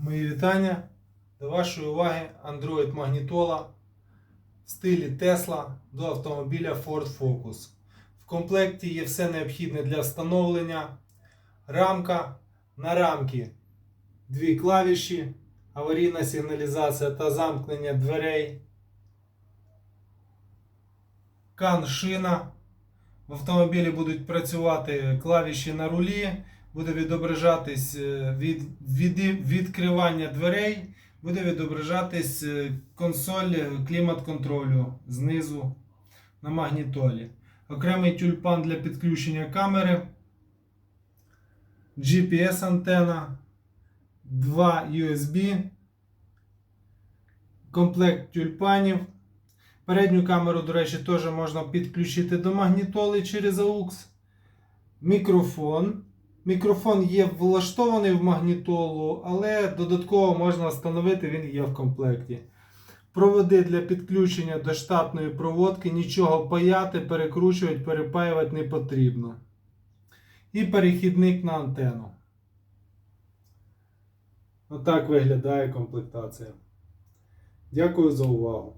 Мої вітання. До вашої уваги Android магнітола в стилі Tesla до автомобіля Ford Focus. В комплекті є все необхідне для встановлення. Рамка на рамки. Дві клавіші, аварійна сигналізація та замкнення дверей. Кан шина. В автомобілі будуть працювати клавіші на рулі, буде відображатись е, від, від, відкривання дверей, буде відображатись е, консоль клімат-контролю знизу на магнітолі. Окремий тюльпан для підключення камери, GPS антена, 2 USB, комплект тюльпанів. Передню камеру, до речі, теж можна підключити до магнітоли через AUX. Мікрофон. Мікрофон є влаштований в магнітолу, але додатково можна встановити, він є в комплекті. Проводи для підключення до штатної проводки, нічого паяти, перекручувати, перепаювати не потрібно. І перехідник на антенну. Отак виглядає комплектація. Дякую за увагу.